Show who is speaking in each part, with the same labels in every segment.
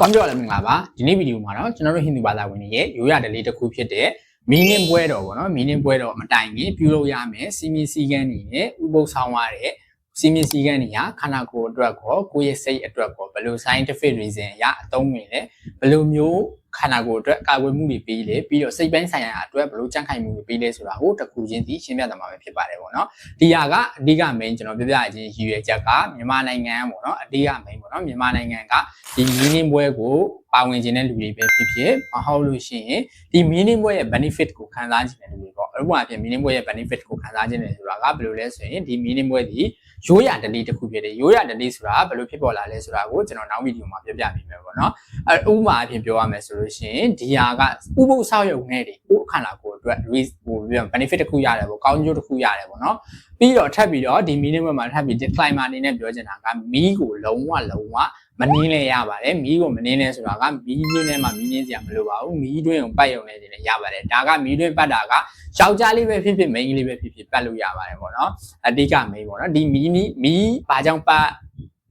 Speaker 1: ကောင်းပြောရလည်းမင်္ဂလာပါဒီနေ့ဗီဒီယိုမှာတော့ကျွန်တော်တို့ဟိန္ဒူဘာသာဝင်တွေရဲ့ရိုးရာဓလေ့တစ်ခုဖြစ်တဲ့မီနင်းပွဲတော်ပေါ့နော်မီနင်းပွဲတော်မတိုင်ခင်ပြုလုပ်ရမယ်စီမီစီကန်းနေနဲ့ဥပုသ်ဆောင်ရတဲ့စီမီစီကန်းနေဟာခန္ဓာကိုယ်အတွက်ကောကိုယ့်ရဲ့စိတ်အတွက်ကောဘယ်လို scientific reason အရအသုံးဝင်လဲဘယ်လိုမျိုး ခန္ဓာကိုယ်အတွက်ကာကွယ်မှုတွေပေးလဲပြီးတော့စိတ်ပိုင်းဆိုင်ရာအတွက်ဘယ်လိုကြံ့ခိုင်မှုတွေပေးလဲဆိုတာကိုတစ်ခုချင်းစီရှင်းပြသွားမှာပဲဖြစ်ပါတယ်ပေါ့နော်ဒီဟာကအဓိက main ကျွန်တော်ပြပြခြင်းရည်ရွယ်ချက်ကမြန်မာနိုင်ငံပေါ့နော်အဓိက main ပေါ့နော်မြန်မာနိုင်ငံကဒီမီနင်းပွဲကိုပါဝင်ခြင်းတဲ့လူတွေပဲဖြစ်ဖြစ်မဟုတ်လို့ရှိရင်ဒီမီနင်းပွဲရဲ့ benefit ကိုခံစားခြင်းတဲ့လူတွေပေါ့ ဥပမာဖြစ်မီနင်းပွဲရဲ့ benefit ကိုခံစားခြင်းတယ်ဆိုတာကဘယ်လိုလဲဆိုရင်ဒီမီနင်းပွဲဒီရိုးရာဓလေ့တစ်ခုဖြစ်တယ်ရိုးရာဓလေ့ဆိုတာဘယ်လိုဖြစ်ပေါ်လာလဲဆိုတာကိုကျွန်တော်နောက်ဗီဒီယိုမှာပြပြပေးမယ်ပေါ့နော်အဲဥပမာအဖြစ်ပြောရမယ်ဆိုလို့ရှိရင်ဒီဟာကဥပုသ်ဆောက်ရုံနဲ့ဒီကိုအခန္ဓာကိုယ်အတွက် risk ဟိုပြော benefit တစ်ခုရတယ်ပေါ့ကောင်းကျိုးတစ်ခုရတယ်ပေါ့နော်ပြီးတော့ထပ်ပြီးတော့ဒီ minimum မှာထပ်ပြီး decline အနေနဲ့ပြောချင်တာကမီးကိုလုံးဝလုံးဝ မနင်းလဲရပါတယ်မီးကိုမနင်းလဲဆိုတာကမီးတွင်းထဲမှာမီးနင်းစရာမလိုပါဘူးမီးတွင်းကိုပတ်ရုံနဲ့နေလဲရပါတယ်ဒါကမီးတွင်းပတ်တာကယောက်ျားလေးပဲဖြစ်ဖြစ်မိန်းကလေးပဲဖြစ်ဖြစ်ပတ်လို့ရပါတယ်ပေါ့နော်အဓိကမိန်းပေါ့နော်ဒီမီးနီးမီးဘာကြောင့်ပတ်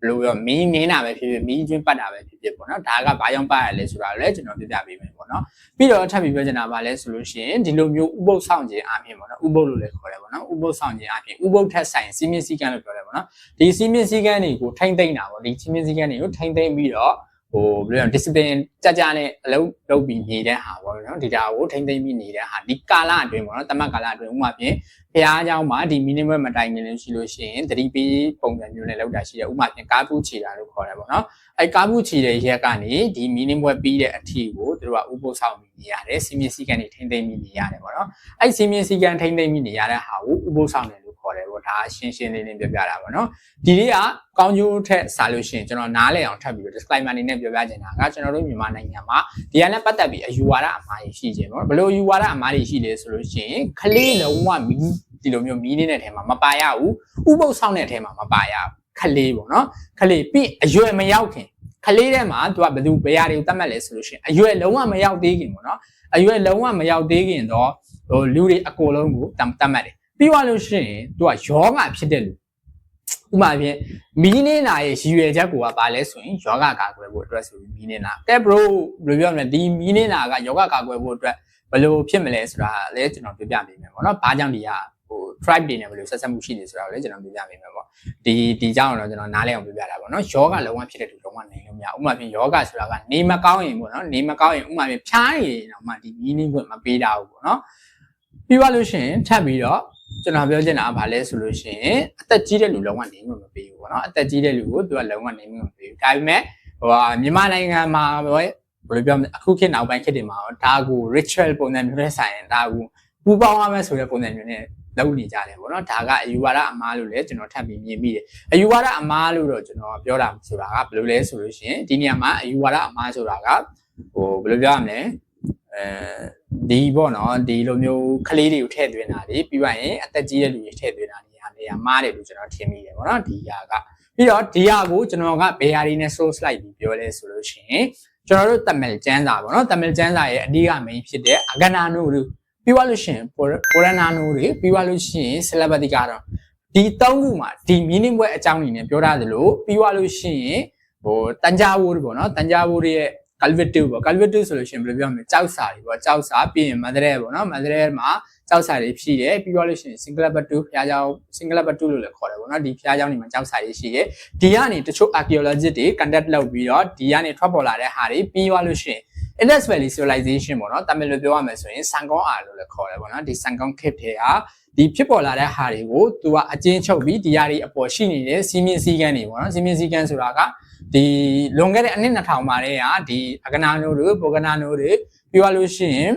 Speaker 1: လို့ရောမီးနင်းတာပဲဖြစ်ဖြစ်မီးကျွန်းပတ်တာပဲဖြစ်ဖြစ်ပေါ့နော်ဒါကဘာကြောင့်ပတ်ရလဲဆိုတာလည်းကျွန်တော်ပြပြပေးမယ်ပေါ့နော်ပြီးတော့ထပ်ပြီးပြောချင်တာပါလဲဆိုလို့ရှိရင်ဒီလိုမျိုးဥပုပ်ဆောင်ခြင်းအပြင်ပေါ့နော်ဥပုပ်လို့လည်းခေါ်တယ်ပေါ့နော်ဥပုပ်ဆောင်ခြင်းအပြင်ဥပုပ်ထက်ဆိုင်စီမင်းစည်းကမ်းလို့ပြောတယ်ပေါ့နော်ဒီစီမင်းစည်းကမ်းတွေကိုထိမ့်သိမ့်တာပေါ့ဒီစီမင်းစည်းကမ်းတွေကိုထိမ့်သိမ့်ပြီးတော့ ဟိုဘယ်လိုလဲ discipline ကြကြနဲ့အလုပ်လုပ်ပြီးနေတဲ့ဟာပေါ့နော်ဒီဒါကိုထိမ့်သိမ့်ပြီးနေတဲ့ဟာဒီကာလအတွင်းပေါ့နော်တမတ်ကာလအတွင်းဥပမာဖြင့်ဘုရားเจ้าမှာဒီ minimum မတိုင်ခင်လို့ရှိလို့ရှိရင်သတိပေးပုံစံမျိုးနဲ့လောက်တာရှိတယ်ဥပမာဖြင့်ကားပူးချီတာလို့ခေါ်တယ်ပေါ့နော်အဲကားပူးချီတဲ့ရက်ကနေဒီ minimum ပြီးတဲ့အထီကိုသူတို့ကဥပုသ်ဆောင်ပြီးနေရတယ်စီမင်းစည်းကမ်းတွေထိမ့်သိမ့်ပြီးနေရတယ်ပေါ့နော်အဲစီမင်းစည်းကမ်းထိမ့်သိမ့်ပြီးနေရတဲ့ဟာကိုဥပုသ်ဆောင်တယ်လို့ ခေါ်တယ်ပေါ့ဒါရှင်းရှင်းလင်းလင်းပြောပြတာပေါ့နော်ဒီလေးကကောင်းကျိုးထက်စားလို့ရှိရင်ကျွန်တော်နားလည်အောင်ထပ်ပြီးတော့ disclaimer အနေနဲ့ပြောပြချင်တာကကျွန်တော်တို့မြန်မာနိုင်ငံမှာဒီကနေ့ပတ်သက်ပြီးအယူဝါဒအမှားကြီးရှိခြင်းပေါ့ဘယ်လိုအယူဝါဒအမှားကြီးရှိလဲဆိုလို့ရှိရင်ခလေးလုံးဝမီးဒီလိုမျိုးမီးနေတဲ့ထဲမှာမပါရဘူးဥပုပ်ဆောင်တဲ့ထဲမှာမပါရဘူးခလေးပေါ့နော်ခလေးပြီးအရွယ်မရောက်ခင်ခလေးထဲမှာသူကဘယ်သူဘယ်ရာတွေကိုတတ်မှတ်လဲဆိုလို့ရှိရင်အရွယ်လုံးဝမရောက်သေးခင်ပေါ့နော်အရွယ်လုံးဝမရောက်သေးခင်တော့ဟိုလူတွေအကုန်လုံးကိုတတ်မှတ်တယ် ပြီးသွားလို့ရှိရင်သူကယောဂဖြစ်တဲ့လူဥပမာဖြင့်မီးနေတာရဲ့ရည်ရွယ်ချက်ကိုကဘာလဲဆိုရင်ယောဂကာကွယ်ဖို့အတွက်ဆိုပြီးမီးနေတာကဲ bro ဘယ်လိုပြောမလဲဒီမီးနေတာကယောဂကာကွယ်ဖို့အတွက်ဘယ်လိုဖြစ်မလဲဆိုတာလည်းကျွန်တော်ပြပြပေးမယ်ပေါ့နော်ဘာကြောင့်ဒီဟာဟို tribe တွေနဲ့ဘယ်လိုဆက်ဆက်မှုရှိနေဆိုတာကိုလည်းကျွန်တော်ပြပြပေးမယ်ပေါ့ဒီဒီကြောင့်တော့ကျွန်တော်နားလည်အောင်ပြပြတာပေါ့နော်ယောဂလုံးဝဖြစ်တဲ့သူလုံးဝနိုင်လို့မရဥပမာဖြင့်ယောဂဆိုတာကနေမကောင်းရင်ပေါ့နော်နေမကောင်းရင်ဥပမာဖြင့်ဖြားရင်တော့မှဒီမီးနေခွင့်မပေးတာဘူးပေါ့နော်ပြီးသွားလို့ရှိရင်ထပ်ပြီးတော့ ကျွန်တော်ပြောချင်တာကဘာလဲဆိုလို့ရှိရင်အသက်ကြီးတဲ့လူလုံးဝနေမှာမပေးဘူးပေါ့နော်အသက်ကြီးတဲ့လူကိုသူကလုံးဝနေမှာမပေးဘူးဒါပေမဲ့ဟိုမြန်မာနိုင်ငံမှာပဲဘယ်လိုပြောမလဲအခုခေတ်နောက်ပိုင်းခေတ်တွေမှာတော့ဒါကို ritual ပုံစံမျိုးနဲ့ဆိုင်ရင်ဒါကိုပူပေါင်းရမယ်ဆိုတဲ့ပုံစံမျိုးနဲ့လုပ်နေကြတယ်ပေါ့နော်ဒါကအယူဝါဒအမားလို့လည်းကျွန်တော်ထပ်ပြီးမြင်မိတယ်အယူဝါဒအမားလို့တော့ကျွန်တော်ပြောတာဆိုတာကဘယ်လိုလဲဆိုလို့ရှိရင်ဒီနေရာမှာအယူဝါဒအမားဆိုတာကဟိုဘယ်လိုပြောရမလဲ အဲဒီပေါ့နော်ဒီလိုမျိုးကလေးတွေကိုထည့်သွင်းတာတွေပြီးပါရင်အသက်ကြီးတဲ့လူတွေထည့်သွင်းတာတွေဟာနေရာမားတယ်လို့ကျွန်တော်ထင်မိတယ်ပေါ့နော်ဒီဟာကပြီးတော့ဒီဟာကိုကျွန်တော်ကဘယ်ဟာတွေနဲ့ source လိုက်ပြီးပြောလဲဆိုလို့ရှိရင်ကျွန်တော်တို့တမန်ကျန်းစာပေါ့နော်တမန်ကျန်းစာရဲ့အဓိက main ဖြစ်တဲ့အကနာနုတို့ပြီးသွားလို့ရှိရင်ပိုရနာနုတွေပြီးသွားလို့ရှိရင် celebrity ကတော့ဒီသုံးခုမှာဒီ meaning ဘွဲအကြောင်းအနေနဲ့ပြောထားသလိုပြီးသွားလို့ရှိရင်ဟိုတန်ကြာဝိုးပေါ့နော်တန်ကြာဝိုးရဲ့ cultivative ပေါ့ cultivative ဆိုလို့ရှိရင်ဘယ်လိုပြောမလဲကြောက်စာတွေပေါ့ကြောက်စာပြီးရင် mother ပေါ့နော် mother မှာကြောက်စာတွေဖြည့်တယ်ပြီးတော့လို့ရှိရင် single but 2ဖျားကြောင် single but 2လို့လည်းခေါ်တယ်ပေါ့နော်ဒီဖျားကြောင်တွေမှာကြောက်စာတွေရှိတယ်ဒီကနေတချို့ archaeologist တွေ contact လုပ်ပြီးတော့ဒီကနေထွက်ပေါ်လာတဲ့ဟာတွေပြီးသွားလို့ရှိရင် Indus Valley Civilization ပေါ့နော်တမန်လိုပြောရမယ်ဆိုရင်စံကောင်းအာလို့လည်းခေါ်တယ်ပေါ့နော်ဒီစံကောင်းခေတ်ထဲဟာဒီဖြစ်ပေါ်လာတဲ့ဟာတွေကိုသူကအကျဉ်းချုပ်ပြီးဒီຢာတွေအပေါ်ရှိနေတဲ့စီမင်းစည်းကမ်းတွေပေါ့နော်စီမင်းစည်းကမ်းဆိုတာက ဒီလွန်ခဲ့တဲ့အနှစ်2000မှာတည်းကဒီအကနာနိုးတွေပိုကနာနိုးတွေပြီးသွားလို့ရှိရင်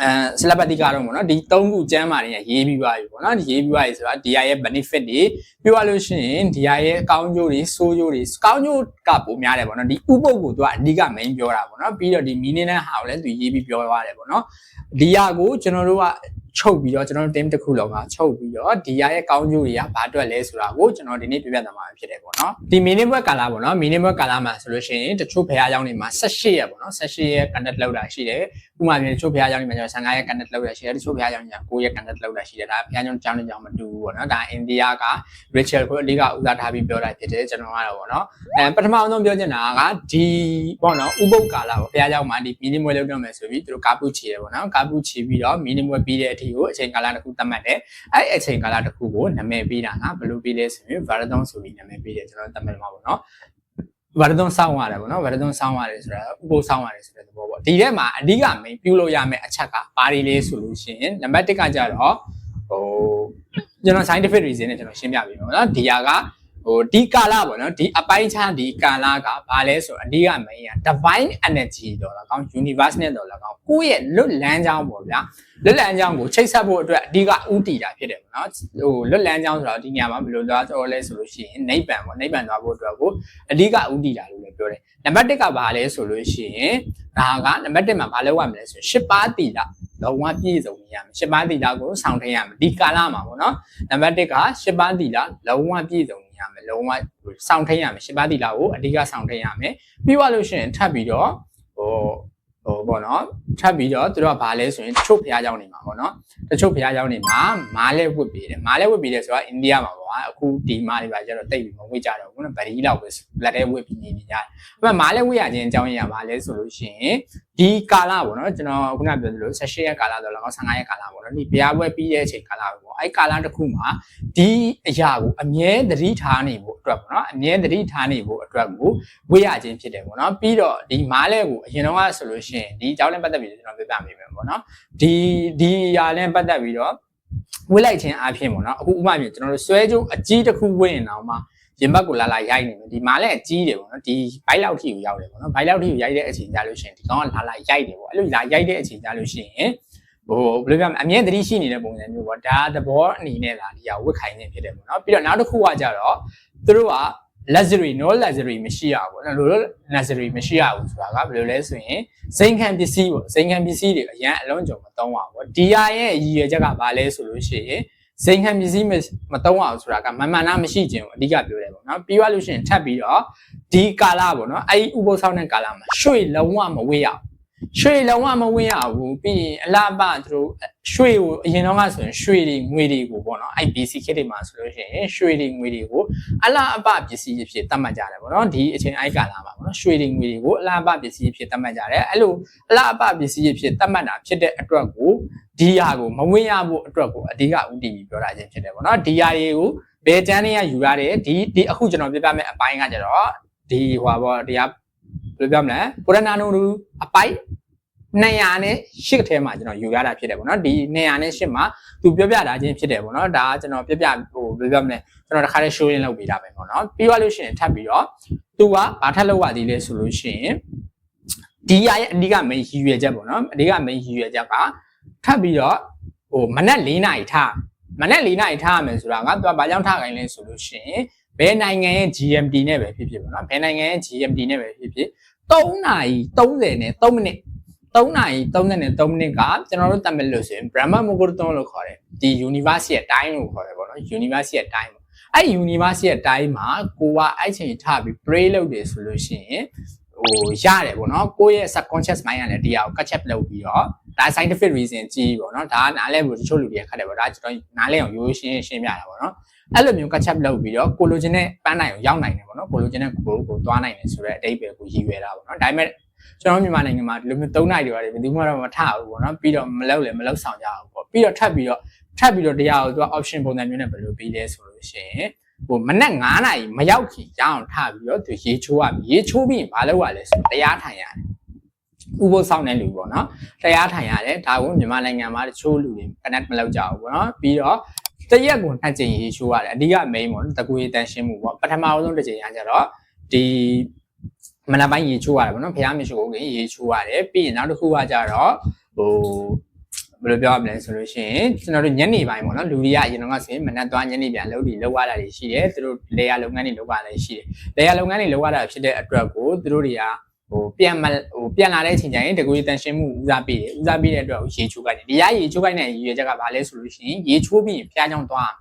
Speaker 1: အဲဆလပတိကတော့ပေါ့နော်ဒီ၃ခုကျမ်းမာတွေရေးပြီးသွားပြီပေါ့နော်ဒီရေးပြီးသွားပြီဆိုတာဒီဟာရဲ့ benefit တွေပြီးသွားလို့ရှိရင်ဒီဟာရဲ့အကောင်းကျိုးတွေဆိုးကျိုးတွေကောင်းကျိုးကပိုများတယ်ပေါ့နော်ဒီဥပုပ်ကိုသူကအဓိက main ပြောတာပေါ့နော်ပြီးတော့ဒီ meaning နဲ့ဟာကိုလည်းသူရေးပြီးပြောသွားတယ်ပေါ့နော်ဒီဟာကိုကျွန်တော်တို့က ချုပ်ပြီးတော့ကျွန်တော်တို့ team တစ်ခုလုံးကချုပ်ပြီးတော့ DI ရဲ့ကောင်းကျိုးတွေကဘာအတွက်လဲဆိုတာကိုကျွန်တော်ဒီနေ့ပြပြသွားမှာဖြစ်တယ်ပေါ့နော်ဒီ minimum work ကာလပေါ့နော် minimum work ကာလမှာဆိုလို့ရှိရင်တချို့ဘယ်အကြောင်းတွေမှာ18ရက်ပေါ့နော်18ရက် connect လောက်တာရှိတယ်ဥပမာပြတချို့ဘုရားကျောင်းတွေမှာကျတော့15ရက်ကန်တက်လောက်ရရှိတယ်တချို့ဘုရားကျောင်းတွေကျ9ရက်ကန်တက်လောက်ရရှိတယ်ဒါဘုရားကျောင်းကျောင်းတွေကျောင်းမတူဘူးပေါ့နော်ဒါအိန္ဒိယက ritual ကိုအဓိကဦးစားထားပြီးပြောတာဖြစ်တယ်ကျွန်တော်ကတော့ပေါ့နော်အဲပထမဆုံးပြောချင်တာကဒီပေါ့နော်ဥပုပ်ကာလပေါ့ဘုရားကျောင်းမှာဒီမီနီမွေလုပ်တော့မယ်ဆိုပြီးသူတို့ကာပူချီတယ်ပေါ့နော်ကာပူချီပြီးတော့မီနီမွေပြီးတဲ့အထိကိုအချိန်ကာလတစ်ခုသတ်မှတ်တယ်အဲ့အချိန်ကာလတစ်ခုကိုနာမည်ပေးတာကဘယ်လိုပေးလဲဆိုရင် Varathon ဆိုပြီးနာမည်ပေးတယ်ကျွန်တော်သတ်မှတ်မှာပေါ့နော် ဗရဒွန်စောင်းရတယ်ပေါ့နော်ဗရဒွန်စောင်းရတယ်ဆိုတာဥပုသ်စောင်းရတယ်ဆိုတဲ့သဘောပေါ့ဒီထဲမှာအဓိက main ပြုလို့ရမယ့်အချက်ကဘာတွေလဲဆိုလို့ရှိရင်နံပါတ်1ကကြတော့ဟိုကျွန်တော် scientific reason နဲ့ကျွန်တော်ရှင်းပြပေးပါမယ်နော်ဒီဟာက ဟိုဒီကာလပေါ့နော်ဒီအပိုင်းခြားဒီကာလကဘာလဲဆိုအဓိက main က divine energy တော့လားကောင်း universe နဲ့တော့လားကောင်းကိုယ့်ရဲ့လွတ်လန်းကြောင်းပေါ့ဗျာလွတ်လန်းကြောင်းကိုချိတ်ဆက်ဖို့အတွက်အဓိကဥတည်တာဖြစ်တယ်ပေါ့နော်ဟိုလွတ်လန်းကြောင်းဆိုတော့ဒီနေရာမှာဘယ်လိုသွားတော့လဲဆိုလို့ရှိရင်နိဗ္ဗာန်ပေါ့နိဗ္ဗာန်သွားဖို့အတွက်ကိုအဓိကဥတည်တာလို့လည်းပြောတယ်နံပါတ်1ကဘာလဲဆိုလို့ရှိရင်ဒါကနံပါတ်1မှာဘာလုပ်ရမလဲဆိုရင်ရှစ်ပါးတည်တာလုံးဝပြည့်စုံနေရမယ်ရှစ်ပါးတည်တာကိုဆောင်ထည့်ရမယ်ဒီကာလမှာပေါ့နော်နံပါတ်1ကရှစ်ပါးတည်တာလုံးဝပြည့်စုံနေရ မယ်လုံးဝဆောင်ထည့်ရမယ်ရှစ်ပါးတည်တာကိုအဓိကဆောင်ထည့်ရမယ်ပြီးသွားလို့ရှိရင်ထပ်ပြီးတော့ဟိုဟိုပေါ့နော်ထပ်ပြီးတော့သူတို့ကဘာလဲဆိုရင်တချို့ဘုရားကျောင်းတွေမှာပေါ့နော်တချို့ဘုရားကျောင်းတွေမှာမားလဲဝတ်ပေးတယ်မားလဲဝတ်ပေးတယ်ဆိုတာအိန္ဒိယမှာပေါ့ ကွာအခုဒီမားတွေပါကျတော့တိတ်ပြီးမဝတ်ကြတော့ဘူးနော်ဗရီလောက်ပဲလက်ထဲဝတ်ပြီးနေနေကြတယ်အဲ့မှာမားလဲဝတ်ရခြင်းအကြောင်းရင်းကဘာလဲဆိုလို့ရှိရင်ဒီကာလပေါ့နော်ကျွန်တော်ခုနပြောသလို16ရက်ကာလဆိုတော့15ရက်ကာလပေါ့နော်ဒီဘုရားဝတ်ပြီးတဲ့အချိန်ကာလပေါ့အဲ့ကာလတစ်ခုမှာဒီအရာကိုအမြဲသတိထားနေဖို့အတွက်ပေါ့နော်အမြဲသတိထားနေဖို့အတွက်ကိုဝေ့ရခြင်းဖြစ်တယ်ပေါ့နော်ပြီးတော့ဒီမားလဲကိုအရင်တော့ဆိုလို့ရှိရင်ဒီအကြောင်းနဲ့ပတ်သက်ပြီးကျွန်တော်ပြပြပေးမယ်ပေါ့နော်ဒီဒီအရာနဲ့ပတ်သက်ပြီးတော့ ဝေ့လိုက်ခြင်းအဖြစ်ပေါ့နော်အခုဥပမာပြကျွန်တော်တို့ဆွဲကြိုးအကြီးတစ်ခုဝေ့ရင်တော့မှရင်ဘတ်ကိုလာလာရိုက်နေတယ်ဒီမားလဲအကြီးတယ်ပေါ့နော်ဒီဘိုက်လောက်ထိကိုရောက်တယ်ပေါ့နော်ဘိုက်လောက်ထိကိုရိုက်တဲ့အချိန်ကြလို့ရှိရင်ဒီကောင်ကလာလာရိုက်တယ်ပေါ့အဲ့လိုလာရိုက်တဲ့အချိန်ကြလို့ရှိရင်ဟိုဘယ်လိုပြောမလဲအမြဲတမ်းရှိနေတဲ့ပုံစံမျိုးပေါ့ဒါသဘောအနေနဲ့လာဒီဟာဝတ်ခိုင်းနေဖြစ်တယ်ပေါ့နော်ပြီးတော့နောက်တစ်ခုကကြတော့သူတို့က luxury no luxury မရှိရဘူးနော်လို့ luxury မရှိရဘူးဆိုတာကဘယ်လိုလဲဆိုရင်စိန်ခံပစ္စည်းပေါ့စိန်ခံပစ္စည်းတွေအရင်အလုံးစုံမသုံးပါဘူးဒီဟာရဲ့ရည်ရွယ်ချက်ကဘာလဲဆိုလို့ရှိရင်စိန်ခံပစ္စည်းမသုံးအောင်ဆိုတာကမမှန်တာမရှိခြင်းကိုအဓိကပြောတယ်ပေါ့နော်ပြီးသွားလို့ရှိရင်ထပ်ပြီးတော့ဒီကာလပေါ့နော်အဲ့ဒီဥပုသ်ဆောင်တဲ့ကာလမှာရွှေလုံးဝမဝေးရအောင် ရွှေလုံးဝမဝင်ရဘူးပြီးရင်အလားပသူတို့ရွှေကိုအရင်တော့ကဆိုရင်ရွှေတွေငွေတွေကိုပေါ့နော် IBC ခေတ်တွေမှာဆိုလို့ရှိရင်ရွှေတွေငွေတွေကိုအလားအပပစ္စည်းဖြစ်သတ်မှတ်ကြတယ်ပေါ့နော်ဒီအချိန်အိုက်ကာလာပါပေါ့နော်ရွှေတွေငွေတွေကိုအလားအပပစ္စည်းဖြစ်သတ်မှတ်ကြတယ်အဲ့လိုအလားအပပစ္စည်းဖြစ်သတ်မှတ်တာဖြစ်တဲ့အတွက်ကိုဒီဟာကိုမဝင်ရဖို့အတွက်ကိုအဓိကဦးတည်ပြီးပြောတာချင်းဖြစ်တယ်ပေါ့နော်ဒီဟာတွေကိုဘယ်တန်းတွေကယူရတယ်ဒီဒီအခုကျွန်တော်ပြပြမယ့်အပိုင်းကကြတော့ဒီဟွာပေါ့တရား ဘယ်လိုပြောမလဲပုရဏနုအပိုင်း200နဲ့8ထဲမှာကျွန်တော်ယူရတာဖြစ်တယ်ပေါ့နော်ဒီ200နဲ့8မှာသူပြောပြတာချင်းဖြစ်တယ်ပေါ့နော်ဒါကကျွန်တော်ပြပြဟိုဘယ်လိုပြောမလဲကျွန်တော်တခါလေး show ရင်းလုပ်ပေးတာပဲပေါ့နော်ပြီးသွားလို့ရှိရင်ထပ်ပြီးတော့သူကဘာထပ်လုပ်ရသေးလဲဆိုလို့ရှိရင်ဒီရရဲ့အဓိက main ရည်ရွယ်ချက်ပေါ့နော်အဓိက main ရည်ရွယ်ချက်ကထပ်ပြီးတော့ဟိုမနက်၄နာရီထားမနက်၄နာရီထားရမယ်ဆိုတာကသူကဘာကြောင့်ထားခိုင်းလဲဆိုလို့ရှိရင် ဘယ်နိုင်ငံရဲ့ GMT နဲ့ပဲဖြစ်ဖြစ်ပေါ့နော်ဘယ်နိုင်ငံရဲ့ GMT နဲ့ပဲဖြစ်ဖြစ်3နာရီ30နဲ့3မိနစ်3နာရီ33မိနစ်ကကျွန်တော်တို့တတ်မဲ့လို့ဆိုရင် Brahma Muhurtam လို့ခေါ်တယ်ဒီ universe ရဲ့ time လို့ခေါ်တယ်ပေါ့နော် universe ရဲ့ time အဲ့ universe ရဲ့ time မှာကိုကအဲ့ချိန်ထပြီး pray လုပ်တယ်ဆိုလို့ရှိရင် ဟိုရတယ်ပေါ့နော်ကိုယ့်ရဲ့ subconscious mind ကလည်းတရားကို catch up လုပ်ပြီးတော့ဒါ scientific reason ကြီးပေါ့နော်ဒါကနားလဲဖို့တချို့လူတွေကခက်တယ်ပေါ့ဒါကျွန်တော်နားလဲအောင်ရိုးရှင်းရှင်းပြတာပေါ့နော်အဲ့လိုမျိုး catch up လုပ်ပြီးတော့ကိုလိုချင်တဲ့ပန်းနိုင်ကိုရောက်နိုင်တယ်ပေါ့နော်ကိုလိုချင်တဲ့ကိုကိုသွားနိုင်တယ်ဆိုတော့အတိတ်ပဲကိုရည်ရွယ်တာပေါ့နော်ဒါပေမဲ့ကျွန်တော်မြန်မာနိုင်ငံမှာဒီလိုမျိုး၃နိုင်တွေပါတယ်ဘယ်သူမှတော့မထဘူးပေါ့နော်ပြီးတော့မလုပ်လည်းမလုပ်ဆောင်ကြဘူးပေါ့ပြီးတော့ထပ်ပြီးတော့ထပ်ပြီးတော့တရားကိုသူက option ပုံစံမျိုးနဲ့ဘယ်လိုပေးလဲဆိုလို့ရှိရင် ဟိုမနက်9နာရီမရောက်ခင်ရအောင်ထပြီးတော့သူရေချိုးရပြီရေချိုးပြီးရင်မလုပ်ရလဲဆိုတရားထိုင်ရတယ်ဥပုသ်ဆောင်တဲ့လူပေါ့နော်တရားထိုင်ရတယ်ဒါကမြန်မာနိုင်ငံမှာတချို့လူတွေ connect မလုပ်ကြဘူးပေါ့နော်ပြီးတော့တရက်ကိုနှစ်ကြိမ်ရေချိုးရတယ်အဓိက main ပေါ့နော်တကူရေတန်ရှင်းမှုပေါ့ပထမဆုံးတစ်ကြိမ်ရကြတော့ဒီမနက်ပိုင်းရေချိုးရတယ်ဗောနော်ဖះမရှိဘူးခင်ရေချိုးရတယ်ပြီးရင်နောက်တစ်ခုကကြတော့ဟို ဘယ်လိုပြောရမလဲဆိုလို့ရှိရင်ကျွန်တော်တို့ညနေပိုင်းပေါ့နော်လူတွေကအရင်တော့ဆိုရင်မနက်သွားညနေပြန်လုပ်ပြီးလုပ်ရတာတွေရှိတယ်သူတို့လေယာလုပ်ငန်းတွေလုပ်ရတာရှိတယ်လေယာလုပ်ငန်းတွေလုပ်ရတာဖြစ်တဲ့အတွက်ကိုသူတို့တွေကဟိုပြန်မဟိုပြန်လာတဲ့အချိန်ကျရင်တကူတန်ရှင်းမှုဦးစားပေးတယ်ဦးစားပေးတဲ့အတွက်ရေချိုးခိုင်းတယ်ဒီရရေချိုးခိုင်းတဲ့ရည်ရွယ်ချက်ကဘာလဲဆိုလို့ရှိရင်ရေချိုးပြီးရင်ဖះချောင်းသွား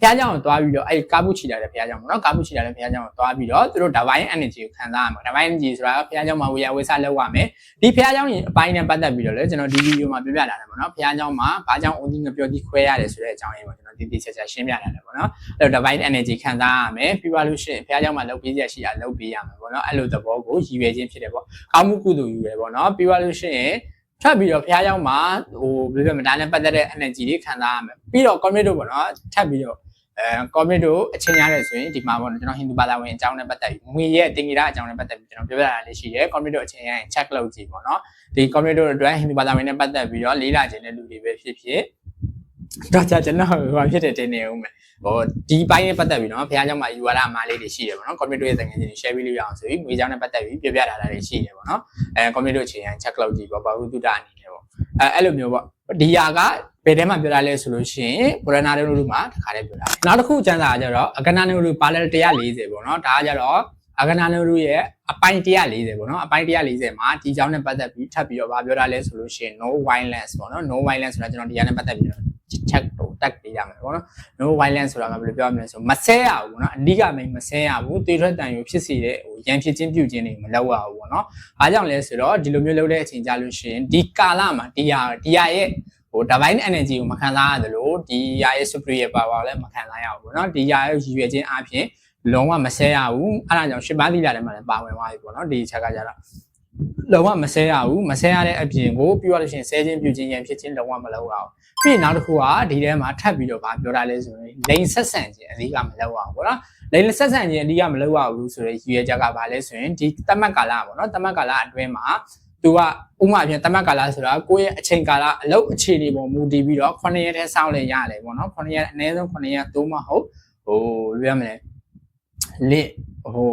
Speaker 1: ဘုရားကျောင်းကိုသွားပြီးတော့အဲ့ကာမှုချီတာလည်းဘုရားကျောင်းပေါ့နော်ကာမှုချီတာလည်းဘုရားကျောင်းကိုသွားပြီးတော့သူတို့ divine energy ကိုခံစားရမှာ divine energy ဆိုတာဘုရားကျောင်းမှာဝေယဝေဆလောက်ရမယ်ဒီဘုရားကျောင်းကြီးအပိုင်းနဲ့ပတ်သက်ပြီးတော့လည်းကျွန်တော်ဒီဗီဒီယိုမှာပြပြလာတယ်ပေါ့နော်ဘုရားကျောင်းမှာဘာကြောင့်အုံဒီငပြောတိခွဲရတယ်ဆိုတဲ့အကြောင်းရင်းပေါ့ကျွန်တော်ဒီဒီဆက်ဆက်ရှင်းပြလာတယ်ပေါ့နော်အဲ့တော့ divine energy ခံစားရမယ်ပြီးပါလို့ရှိရင်ဘုရားကျောင်းမှာလုပ်ပေးရရှိတာလုပ်ပေးရမှာပေါ့နော်အဲ့လိုသဘောကိုရည်ရွယ်ခြင်းဖြစ်တယ်ပေါ့ကောင်းမှုကုသိုလ်ယူရယ်ပေါ့နော်ပြီးပါလို့ရှိရင် ထပ်ပြီးတော့ဖះเจ้าမှာဟိုဘယ်လိုလဲမဒါနဲ့ပတ်သက်တဲ့ energy တွေခံစားရမယ်ပြီးတော့ commit တို့ပေါ့နော်ထပ်ပြီးတော့အဲ commit တို့အချင်းရတယ်ဆိုရင်ဒီမှာပေါ့နော်ကျွန်တော်ဟိန္ဒူဘာသာဝင်အကြောင်းနဲ့ပတ်သက်ပြီးငွေရဲ့တင်ကြီးတာအကြောင်းနဲ့ပတ်သက်ပြီးကျွန်တော်ပြောပြတာလေးရှိတယ် commit တို့အချင်းရရင် check လုပ်ကြည့်ပေါ့နော်ဒီ commit တို့အတွက်ဟိန္ဒူဘာသာဝင်နဲ့ပတ်သက်ပြီးတော့လေးလာခြင်းတဲ့လူတွေပဲဖြစ်ဖြစ် တော့ကြာကျွန်တော်ဟိုဖြစ်တဲ့တင်နေဦးမယ်ဟိုဒီပိုင်းနဲ့ပတ်သက်ပြီးတော့ဘုရားကျောင်းမှာယူဝါဒအမှားလေးတွေရှိတယ်ပေါ့နော် commit တို့ရဲ့သင်ငယ်ချင်းတွေ share ပေးလို့ရအောင်ဆိုပြီးငွေကြောင်းနဲ့ပတ်သက်ပြီးပြောပြတာတွေရှိတယ်ပေါ့နော်အဲ commit တို့အချင်းရရင် check လုပ်ကြည့်ပေါ့ဘာလို့တုဒ္ဒအနေနဲ့ပေါ့အဲအဲ့လိုမျိုးပေါ့ဒီဟာကဘယ်ထဲမှာပြောတာလဲဆိုလို့ရှိရင်ဘရနာတို့လူမှာတခါတည်းပြောတာနောက်တစ်ခုကျမ်းစာကကြတော့အကနာတို့လူပါလဲ140ပေါ့နော်ဒါကကြတော့အကနာတို့ရဲ့အပိုင်း140ပေါ့နော်အပိုင်း140မှာဒီကြောင်းနဲ့ပတ်သက်ပြီးထပ်ပြီးတော့ဗာပြောတာလဲဆိုလို့ရှိရင် no violence ပေါ့နော် no violence ဆိုတာကျွန်တော်ဒီဟာနဲ့ပတ်သက်ပြီးတော့ check တော့တက်ပေးရမယ်ပေါ့နော် no violence ဆိုတာကဘယ်လိုပြောရမလဲဆိုမဆဲရဘူးပေါ့နော်အဓိကမိန်မဆဲရဘူးတေထွက်တန်ယူဖြစ်စီတဲ့ဟိုရန်ဖြစ်ချင်းပြုတ်ချင်းတွေမလုပ်ရဘူးပေါ့နော်အားကြောင့်လဲဆိုတော့ဒီလိုမျိုးလုပ်တဲ့အချိန်ကြလို့ရှိရင်ဒီကာလမှာဒီဟာဒီဟာရဲ့ဟို divine energy ကိုမခံစားရတယ်လို့ဒီဟာရဲ့ superior power လည်းမခံစားရဘူးပေါ့နော်ဒီဟာရဲ့ရည်ရွယ်ခြင်းအပြင်လုံးဝမဆဲရဘူးအဲ့ဒါကြောင့်ရှစ်ပါးသီလာထဲမှာလည်းပါဝင်သွားပြီပေါ့နော်ဒီချက်ကကြတော့ လုံးဝမဆဲရဘူးမဆဲရတဲ့အပြင်ကိုပြောရလို့ရှိရင်ဆဲခြင်းပြုခြင်းရန်ဖြစ်ခြင်းလုံးဝမလုပ်ရအောင်ပြီးရင်နောက်တစ်ခုကဒီထဲမှာထပ်ပြီးတော့ဗာပြောတာလဲဆိုရင်လိန်ဆက်ဆံခြင်းအဓိကမလုပ်ရအောင်ပေါ့နော်လိန်ဆက်ဆံခြင်းအဓိကမလုပ်ရဘူးဆိုတော့ရည်ရွယ်ချက်ကဗာလဲဆိုရင်ဒီတမတ်ကာလပေါ့နော်တမတ်ကာလအတွင်းမှာသူကဥမာအပြင်တမတ်ကာလဆိုတာကိုယ့်ရဲ့အချိန်ကာလအလုပ်အခြေအနေပေါ်မူတည်ပြီးတော့9ရက်ထဲစောင့်လဲရတယ်ပေါ့နော်9ရက်အနည်းဆုံး9ရက်သို့မဟုတ်ဟိုပြောရမလဲလစ်ဟို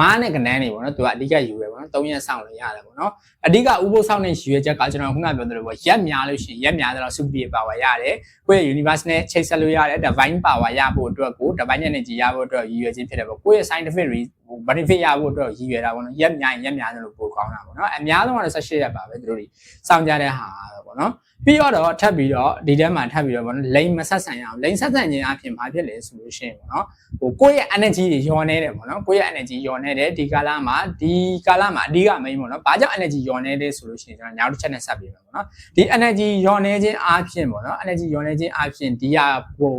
Speaker 1: မားနဲ့ကနန်းနေပေါ့နော်သူကအဓိကယူရပေါ့နော်3ရက်စောင့်လို့ရတယ်ပေါ့နော်အဓိကဥပုသ်ဆောင်တဲ့ယူရချက်ကကျွန်တော်ခုနပြောသလိုပေါ့ရက်များလို့ရှိရင်ရက်များတော့ super power ရတယ်ကိုယ့်ရဲ့ universe နဲ့ချိတ်ဆက်လို့ရတယ် divine power ရဖို့အတွက်ကို divine energy ရဖို့အတွက်ရည်ရွယ်ခြင်းဖြစ်တယ်ပေါ့ကိုယ့်ရဲ့ scientific benefit ရဖို့အတွက်ရည်ရွယ်တာပေါ့နော်ရက်များရင်ရက်များတယ်လို့ပိုကောင်းတာပေါ့နော်အများဆုံးကတော့18ရက်ပါပဲသူတို့တွေစောင့်ကြတဲ့ဟာပေါ့နော် ပြီးတော့ထပ်ပြီးတော့ဒီထဲမှာထပ်ပြီးတော့ဗောနော်လိန်မဆက်ဆံရအောင်လိန်ဆက်ဆံခြင်းအပြင်ဘာဖြစ်လဲဆိုလို့ရှိရင်ဗောနော်ဟိုကိုယ့်ရဲ့ energy တွေညော်နေတယ်ဗောနော်ကိုယ့်ရဲ့ energy ညော်နေတယ်ဒီကာလမှာဒီကာလမှာအဓိက main ဗောနော်ဘာကြောင့် energy ညော်နေတယ်ဆိုလို့ရှိရင်ကျွန်တော်နောက်တစ်ချက်နဲ့ဆက်ပြီးမယ်ဗောနော်ဒီ energy ညော်နေခြင်းအပြင်ဗောနော် energy ညော်နေခြင်းအပြင်ဒီဟာဟို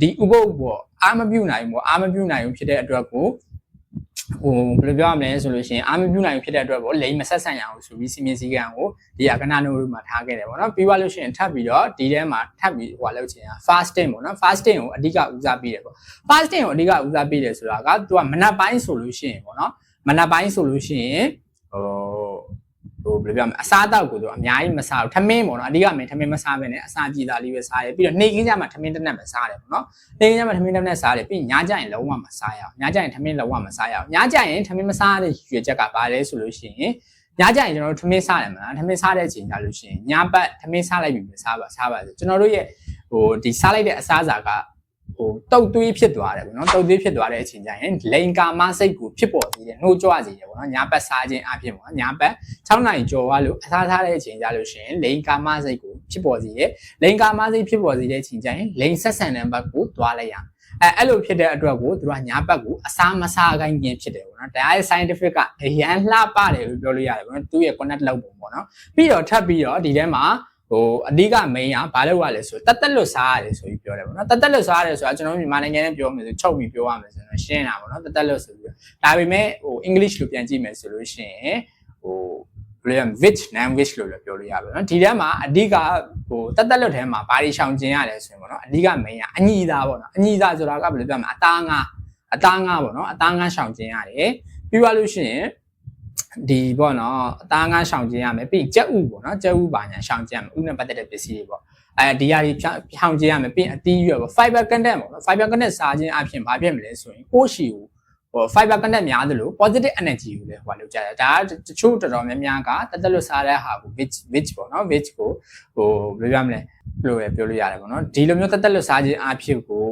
Speaker 1: ဒီဥပုပ်ပေါ့အာမပြုတ်နိုင်ဗောအာမပြုတ်နိုင်ဘူးဖြစ်တဲ့အတွက်ကို ဟိုဘယ်လိုပြောရမလဲဆိုလို့ရှိရင်အာမပြုနိုင်ဖြစ်တဲ့အတွက်ပေါ့လိမ်မဆက်ဆံရအောင်ဆိုပြီးစီမင်းစည်းကံကိုဒီကကနာနိုမှာထားခဲ့တယ်ပေါ့နော်ပြီးသွားလို့ရှိရင်ထပ်ပြီးတော့ဒီထဲမှာထပ်ပြီးဟိုလုပ်ချင်တာ fasting ပေါ့နော် fasting ကိုအဓိကဦးစားပေးတယ်ပေါ့ fasting ကိုအဓိကဦးစားပေးတယ်ဆိုတာကသူကမနက်ပိုင်းဆိုလို့ရှိရင်ပေါ့နော်မနက်ပိုင်းဆိုလို့ရှိရင်ဟို ဟိုဘယ်လိုပြောမလဲအစားအသောက်ကိုသူအများကြီးမစားဘူးထမင်းပေါ့နော်အဓိကမင်းထမင်းမစားဘဲနဲ့အစာကြည်သားလေးပဲစားတယ်ပြီးတော့နေခင်းကြမှာထမင်းတစ်နက်ပဲစားတယ်ပေါ့နော်နေခင်းကြမှာထမင်းတစ်နက်စားတယ်ပြီးညကြရင်လုံးဝမစားရအောင်ညကြရင်ထမင်းလုံးဝမစားရအောင်ညကြရင်ထမင်းမစားတဲ့ရွေချက်ကဘာလဲဆိုလို့ရှိရင်ညကြရင်ကျွန်တော်တို့ထမင်းစားတယ်မလားထမင်းစားတဲ့အချိန်ကြလို့ရှိရင်ညပတ်ထမင်းစားလိုက်ပြီပဲစားပါစားပါဆိုကျွန်တော်တို့ရဲ့ဟိုဒီစားလိုက်တဲ့အစားအစာကဟို တုတ်သွေးဖြစ်သွားတယ်ပေါ့နော်တုတ်သွေးဖြစ်သွားတဲ့အချိန်ကျရင်လိန်ကာမစိတ်ကိုဖြစ်ပေါ်စေတယ်နှိုးကြွစေတယ်ပေါ့နော်ညာပတ်စားခြင်းအပြင်ပေါ့နော်ညာပတ်6နိုင်ကြော်သွားလို့အစားစားတဲ့အချိန်ကြလို့ရှိရင်လိန်ကာမစိတ်ကိုဖြစ်ပေါ်စေတယ်လိန်ကာမစိတ်ဖြစ်ပေါ်စေတဲ့အချိန်ကျရင်လိန်ဆက်ဆံတဲ့ဘက်ကိုသွားလိုက်ရအဲအဲ့လိုဖြစ်တဲ့အတွက်ကိုသူကညာဘက်ကိုအစားမစားခိုင်းခြင်းဖြစ်တယ်ပေါ့နော်ဒါရဲ့ scientific ကအရန်လှပတယ်လို့ပြောလို့ရတယ်ပေါ့နော်သူရဲ့ connect လုပ်ပုံပေါ့နော်ပြီးတော့ထပ်ပြီးတော့ဒီထဲမှာ ဟိုအဓိက main ကဘာလို့ရလဲဆိုတက်တက်လွတ်စားရတယ်ဆိုပြီးပြောတယ်ပေါ့နော်တက်တက်လွတ်စားရတယ်ဆိုတာကျွန်တော်မြန်မာနိုင်ငံနဲ့ပြောမယ်ဆိုချုပ်ပြီးပြောရမယ်ဆိုတော့ရှင်းတာပေါ့နော်တက်တက်လွတ်ဆိုပြီးဒါပေမဲ့ဟို English လို့ပြန်ကြည့်မယ်ဆိုလို့ရှိရင်ဟိုဘယ်လိုလဲ which non which လို့လည်းပြောလို့ရပါတော့ဒီထဲမှာအဓိကဟိုတက်တက်လွတ်ထဲမှာဘာတွေရှောင်ကျင်ရလဲဆိုရင်ပေါ့နော်အဓိက main ကအညီသားပေါ့နော်အညီသားဆိုတာကဘယ်လိုပြောမလဲအသားငါအသားငါပေါ့နော်အသားငါရှောင်ကျင်ရတယ်ပြီးသွားလို့ရှိရင် ဒီပေါ့နော်အသားငါရှောင်ကျင်ရမယ်ပြီးကြက်ဥပေါ့နော်ကြက်ဥပါညာရှောင်ကျင်ရမယ်ဥနဲ့ပတ်သက်တဲ့ပစ္စည်းတွေပေါ့အဲဒီဟာတွေဖြောင်ကျင်ရမယ်ပြီးအသီးရွက်ပေါ့ fiber content ပေါ့နော် fiber content စားခြင်းအပြင်ဘာဖြစ်မလဲဆိုရင်ကိုယ်ရှိကိုဟို fiber content များသလို positive energy ကိုလည်းဟိုလောက်ကြတယ်ဒါကတချို့တော်တော်များများကတက်တက်လို့စားတဲ့ဟာကို which which ပေါ့နော် which ကိုဟိုဘယ်လိုရမလဲဘယ်လိုပဲပြောလို့ရတယ်ပေါ့နော်ဒီလိုမျိုးတက်တက်လို့စားခြင်းအဖြစ်ကို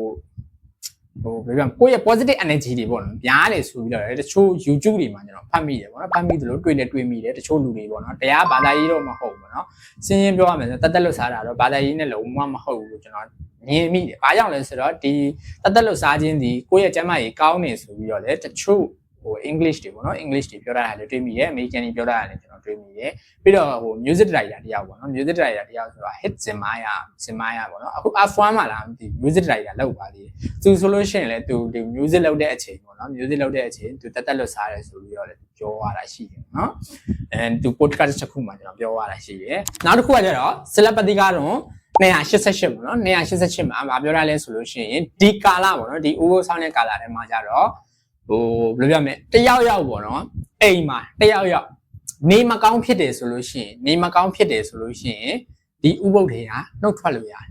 Speaker 1: ဟိုဘယ်လိုပြောကိုယ့်ရဲ့ positive energy တွေပေါ့နော်များတယ်ဆိုပြီးတော့တချို့ YouTube တွေမှာကျွန်တော်ဖတ်မိတယ်ပေါ့နော်ဖတ်မိသလိုတွေ့လည်းတွေ့မိတယ်တချို့လူတွေပေါ့နော်တရားဘာသာရေးတော့မဟုတ်ဘူးပေါ့နော်စင်းရင်ပြောရမယ်ဆိုတက်တက်လွတ်စားတာတော့ဘာသာရေးနဲ့လုံးဝမဟုတ်ဘူးလို့ကျွန်တော်မြင်မိတယ်။ဘာကြောင့်လဲဆိုတော့ဒီတက်တက်လွတ်စားခြင်းဒီကိုယ့်ရဲ့ကျမ်းမာရေးကောင်းနေဆိုပြီးတော့လေတချို့ ဟို English တွေပေါ့နော် English တွေပြောတာလည်းတွေ့မိတယ် American တွေပြောတာလည်းကျွန်တော်တွေ့မိတယ်ပြီးတော့ဟို music director တယောက်ပေါ့နော် music director တယောက်ဆိုတော့ hit Zimaya Zimaya ပေါ့နော်အခု F1 မှာလားဒီ music director လောက်ပါသေးတယ်သူဆိုလို့ရှိရင်လည်းသူဒီ music လောက်တဲ့အချိန်ပေါ့နော် music လောက်တဲ့အချိန်သူတက်တက်လွတ်စားတယ်ဆိုပြီးတော့လည်းပြောရတာရှိတယ်နော်အဲသူ podcast တစ်ခုမှာကျွန်တော်ပြောရတာရှိတယ်နောက်တစ်ခုကကျတော့ celebrity ကတော့288ပေါ့နော်288မှာဗာပြောရလဲဆိုလို့ရှိရင်ဒီကာလပေါ့နော်ဒီ over sound တဲ့ကာလထဲမှာကျတော့ ဟိုဘယ်လိုပြောမလဲတယောက်ယောက်ပေါ့နော်အိမ်မှာတယောက်ယောက်နေမကောင်းဖြစ်တယ်ဆိုလို့ရှိရင်နေမကောင်းဖြစ်တယ်ဆိုလို့ရှိရင်ဒီဥပုပ်တွေကနှုတ်ထွက်လို့ရတယ်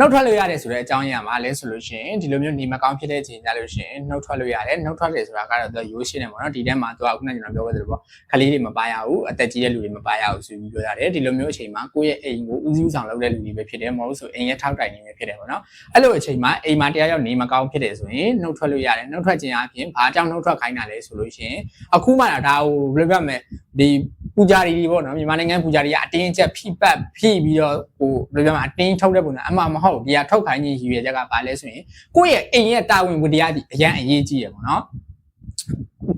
Speaker 1: နှုတ်ထွက်လို့ရတယ်ဆိုတဲ့အကြောင်းရင်းကဘာလဲဆိုလို့ရှိရင်ဒီလိုမျိုးနေမကောင်းဖြစ်တဲ့အချိန်ကြလို့ရှိရင်နှုတ်ထွက်လို့ရတယ်နှုတ်ထွက်တယ်ဆိုတာကတော့သူရိုးရှင်းတယ်ပေါ့နော်ဒီထဲမှာသူကခုနကကျွန်တော်ပြောခဲ့သလိုပေါ့ခလေးတွေမပါရဘူးအသက်ကြီးတဲ့လူတွေမပါရဘူးဆိုပြီးပြောရတယ်ဒီလိုမျိုးအချိန်မှာကိုယ့်ရဲ့အိမ်ကိုဦးစီးဆောင်လုပ်တဲ့လူတွေပဲဖြစ်တယ်မဟုတ်ဆိုအိမ်ရဲ့ထောက်တိုင်နေပဲဖြစ်တယ်ပေါ့နော်အဲ့လိုအချိန်မှာအိမ်မှာတရားရောက်နေမကောင်းဖြစ်တယ်ဆိုရင်နှုတ်ထွက်လို့ရတယ်နှုတ်ထွက်ခြင်းအပြင်ဘာကြောင့်နှုတ်ထွက်ခိုင်းတာလဲဆိုလို့ရှိရင်အခုမှဒါဟိုဘယ်လိုပြောမလဲဒီ ပူဇာရီတွေပေါ့နော်မြန်မာနိုင်ငံပူဇာရီကအတင်းချက်ဖိပတ်ဖိပြီးတော့ဟိုဘယ်လိုပြောမလဲအတင်းထုတ်တဲ့ပုံစံအမှမဟုတ်ဒီကထုတ်ခိုင်းခြင်းရည်ရွယ်ချက်ကဘာလဲဆိုရင်ကိုယ့်ရဲ့အိမ်ရဲ့တာဝန်ဝတ္တရားဒီအရန်အရေးကြီးရပေါ့နော်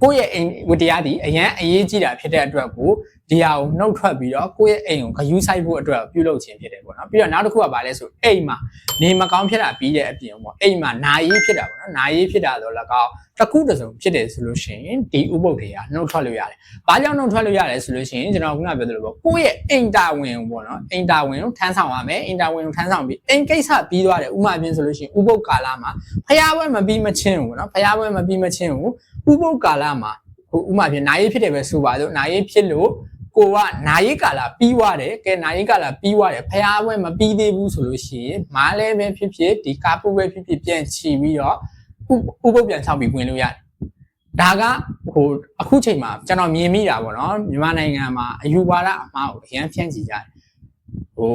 Speaker 1: ကိုယ့်ရဲ့အိမ်ဝတ္တရားဒီအရန်အရေးကြီးတာဖြစ်တဲ့အတွက်ကို ဒီဟာကိုနှုတ်ထွက်ပြီးတော့ကိုယ့်ရဲ့အိမ်ကိုဂယူးဆိုင်ဖို့အတွက်ပြုလုပ်ခြင်းဖြစ်တယ်ပေါ့နော်ပြီးတော့နောက်တစ်ခုကဘာလဲဆိုအိမ်မှာနေမကောင်းဖြစ်တာပြီးတဲ့အပြင်ပေါ့အိမ်မှာနာရေးဖြစ်တာပေါ့နော်နာရေးဖြစ်တာဆိုတော့၎င်းတစ်ခုတစ်စုံဖြစ်တယ်ဆိုလို့ရှိရင်ဒီဥပုပ်တွေကနှုတ်ထွက်လို့ရတယ်။ဘာကြောင့်နှုတ်ထွက်လို့ရတယ်ဆိုလို့ရှိရင်ကျွန်တော်ခုနပြောသလိုပေါ့ကိုယ့်ရဲ့အိမ်တာဝန်ပေါ့နော်အိမ်တာဝန်ကိုထမ်းဆောင်ရမယ်အိမ်တာဝန်ကိုထမ်းဆောင်ပြီးအိမ်ကိစ္စပြီးသွားတယ်ဥမာပြင်းဆိုလို့ရှိရင်ဥပုပ်ကာလမှာဖျားပွဲမပြီးမချင်းဘူးနော်ဖျားပွဲမပြီးမချင်းဘူးဥပုပ်ကာလမှာဟိုဥမာပြင်းနာရေးဖြစ်တယ်ပဲဆိုပါစို့နာရေးဖြစ်လို့ ကိုကနာရီကာလာပြီးွားတယ်ကဲနာရီကာလာပြီးွားတယ်ဖျားပွဲမပြီးသေးဘူးဆိုလို့ရှိရင်မားလဲပဲဖြစ်ဖြစ်ဒီကာပူပဲဖြစ်ဖြစ်ပြန်ချီပြီးတော့ဥပုပ်ပြန်ဆောင်ပြီးဝင်လို့ရတယ်ဒါကဟိုအခုချိန်မှာကျွန်တော်မြင်မိတာပေါ့နော်မြန်မာနိုင်ငံမှာအယူဝါဒအမှားကိုအရန်ဖြန့်ကြည့်ကြတယ်ဟို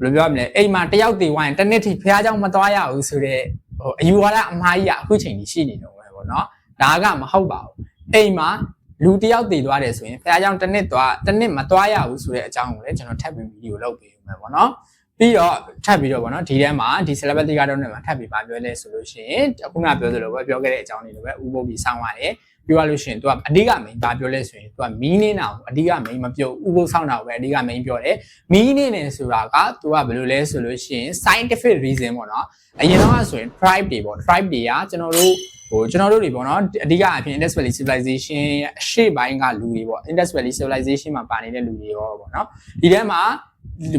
Speaker 1: ဘယ်လိုပြောမလဲအိမ်မှာတယောက်တည်ဝိုင်းတစ်နှစ်ထိဖះเจ้าမသွားရဘူးဆိုတော့ဟိုအယူဝါဒအမှားကြီးကအခုချိန်ကြီးရှိနေတော့ပဲပေါ့နော်ဒါကမဟုတ်ပါဘူးအိမ်မှာ လူတယောက်တည်သွားတယ်ဆိုရင်ဖះเจ้าတစ်နှစ်သွားတစ်နှစ်မသွားရဘူးဆိုတဲ့အကြောင်းကိုလည်းကျွန်တော်ထပ်ပြီးဗီဒီယိုလုပ်ပေးဦးမယ်ပေါ့နော်ပြီးတော့ထပ်ပြီးတော့ဗောနော်ဒီထဲမှာဒီ celebrity ကတော့နဲ့မှာထပ်ပြီးပါပြောလဲဆိုလို့ရှိရင်အခုနပြောသလိုပဲပြောခဲ့တဲ့အကြောင်းတွေလိုပဲဥပုပ်ပြီးစောင်းရတယ်ပြောရလို့ရှိရင် तू ကအဓိက main ဘာပြောလဲဆိုရင် तू ကမီးနေတာကိုအဓိက main မပြောဥပုပ်ဆောင်တာကိုပဲအဓိက main ပြောတယ်မီးနေနေဆိုတာက तू ကဘယ်လိုလဲဆိုလို့ရှိရင် scientific reason ပေါ့နော်အရင်တော့ဆိုရင် tribe တွေပေါ့ tribe တွေကကျွန်တော်တို့ ဟိုကျွန်တော်တို့တွေပေါ့နော်အဓိကအဖြစ် Indus Valley Civilization ရဲ့အရှေ့ပိုင်းကလူတွေပေါ့ Indus Valley Civilization မှာပါနေတဲ့လူတွေရောပေါ့နော်ဒီထဲမှာ